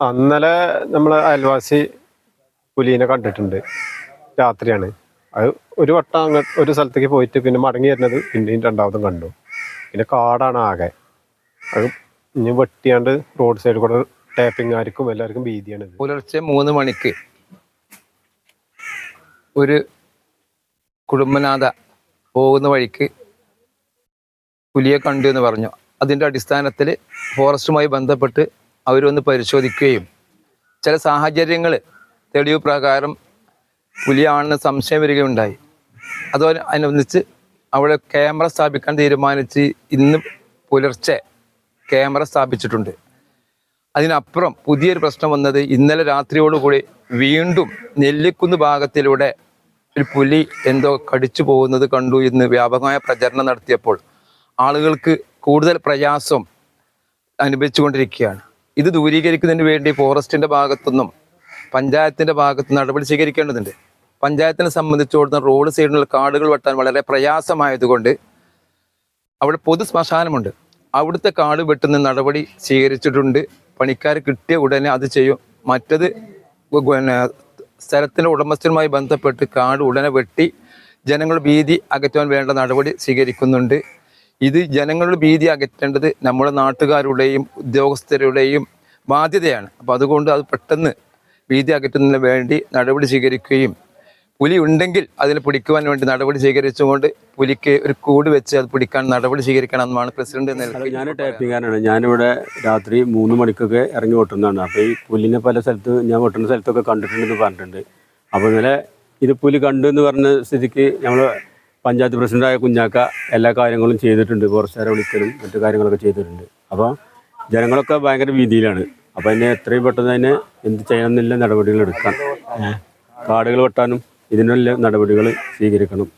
അന്നലെ നമ്മൾ അയൽവാസി പുലീനെ കണ്ടിട്ടുണ്ട്. രാത്രിയാണ്. അത് ഒരു വട്ടം അങ്ങ് ഒരു സ്ഥലത്തേക്ക് പോയിട്ട് പിന്നെ മടങ്ങി വരുന്നത് പിന്നെയും രണ്ടാമതും കണ്ടു. പിന്നെ കാടാണ് ആകെ. അത് ഇനി വെട്ടിയാണ്ട് റോഡ് സൈഡിൽ കൂടെ ടാപ്പിംഗ് ആർക്കും എല്ലാവർക്കും ഭീതിയാണ് പുലർച്ചെ മൂന്ന് മണിക്ക് ഒരു കുടുംബനാഥ പോകുന്ന വഴിക്ക് പുലിയെ കണ്ടു എന്ന് പറഞ്ഞു. അതിന്റെ അടിസ്ഥാനത്തിൽ ഫോറസ്റ്റുമായി ബന്ധപ്പെട്ട് അവരൊന്ന് പരിശോധിക്കുകയും ചില സാഹചര്യങ്ങൾ തെളിവ് പ്രകാരം പുലിയാണെന്ന് സംശയം വരികയുണ്ടായി. അതുപോലെ അനുബന്ധിച്ച് അവിടെ ക്യാമറ സ്ഥാപിക്കാൻ തീരുമാനിച്ച് ഇന്ന് പുലർച്ചെ ക്യാമറ സ്ഥാപിച്ചിട്ടുണ്ട്. അതിനപ്പുറം പുതിയൊരു പ്രശ്നം വന്നത് ഇന്നലെ രാത്രിയോടുകൂടി വീണ്ടും നെല്ലിക്കുന്ന് ഭാഗത്തിലൂടെ ഒരു പുലി എന്തോ കടിച്ചു പോകുന്നത് കണ്ടു എന്ന് വ്യാപകമായ പ്രചരണം നടത്തിയപ്പോൾ ആളുകൾക്ക് കൂടുതൽ പ്രയാസം അനുഭവിച്ചുകൊണ്ടിരിക്കുകയാണ്. ഇത് ദൂരീകരിക്കുന്നതിന് വേണ്ടി ഫോറസ്റ്റിന്റെ ഭാഗത്തുനിന്നും പഞ്ചായത്തിന്റെ ഭാഗത്തു നടപടി സ്വീകരിക്കേണ്ടതുണ്ട്. പഞ്ചായത്തിനെ സംബന്ധിച്ചോടുന്ന റോഡ് സൈഡിലുള്ള കാടുകൾ വെട്ടാൻ വളരെ പ്രയാസമായതുകൊണ്ട് അവിടെ പൊതു ശ്മശാനമുണ്ട്. അവിടുത്തെ കാട് വെട്ടുന്ന നടപടി സ്വീകരിച്ചിട്ടുണ്ട്. പണിക്കാർ കിട്ടിയ ഉടനെ അത് ചെയ്യും. മറ്റത് പിന്നെ സ്ഥലത്തിന്റെ ഉടമസ്ഥനുമായി ബന്ധപ്പെട്ട് കാട് ഉടനെ വെട്ടി ജനങ്ങൾ ഭീതി അകറ്റാൻ വേണ്ട നടപടി സ്വീകരിക്കുന്നുണ്ട്. ഇത് ജനങ്ങളുടെ ഭീതി അകറ്റേണ്ടത് നമ്മുടെ നാട്ടുകാരുടെയും ഉദ്യോഗസ്ഥരുടെയും ബാധ്യതയാണ്. അപ്പോൾ അതുകൊണ്ട് അത് പെട്ടെന്ന് ഭീതി അകറ്റുന്നതിന് വേണ്ടി നടപടി സ്വീകരിക്കുകയും പുലി ഉണ്ടെങ്കിൽ അതിനെ പിടിക്കുവാൻ വേണ്ടി നടപടി സ്വീകരിച്ചുകൊണ്ട് പുലിക്ക് ഒരു കൂട് വെച്ച് അത് പിടിക്കാൻ നടപടി സ്വീകരിക്കണമെന്നാണ് പ്രസിഡന്റ് എന്ന ഹലോ നിലയ്ക്ക് ഞാൻ. ടൈപ്പിംഗാനാണ്. ഞാനിവിടെ രാത്രി മൂന്ന് മണിക്കൊക്കെ ഇറങ്ങി വെട്ടുന്നതാണ് അപ്പോൾ ഈ പുലിനെ പല സ്ഥലത്ത് ഞാൻ വെട്ടുന്ന സ്ഥലത്തൊക്കെ കണ്ടിട്ടുണ്ടെന്ന് പറഞ്ഞിട്ടുണ്ട്. അപ്പോൾ ഇന്നലെ ഇത് പുലി കണ്ടു എന്ന് പറഞ്ഞ സ്ഥിതിക്ക് നമ്മൾ പഞ്ചായത്ത് പ്രസിഡന്റായ കുഞ്ഞാക്ക എല്ലാ കാര്യങ്ങളും ചെയ്തിട്ടുണ്ട്. ഫോറസ്റ്റുകാരെ വിളിക്കലും മറ്റു കാര്യങ്ങളൊക്കെ ചെയ്തിട്ടുണ്ട്. അപ്പോൾ ജനങ്ങളൊക്കെ ഭയങ്കര ഭീതിയിലാണ്. അപ്പോൾ അതിനെ എത്രയും പെട്ടെന്ന് തന്നെ എന്ത് ചെയ്യണമെന്നില്ല നടപടികൾ എടുക്കാം. കാടുകൾ വെട്ടാനും ഇതിനുള്ള നടപടികൾ സ്വീകരിക്കണം.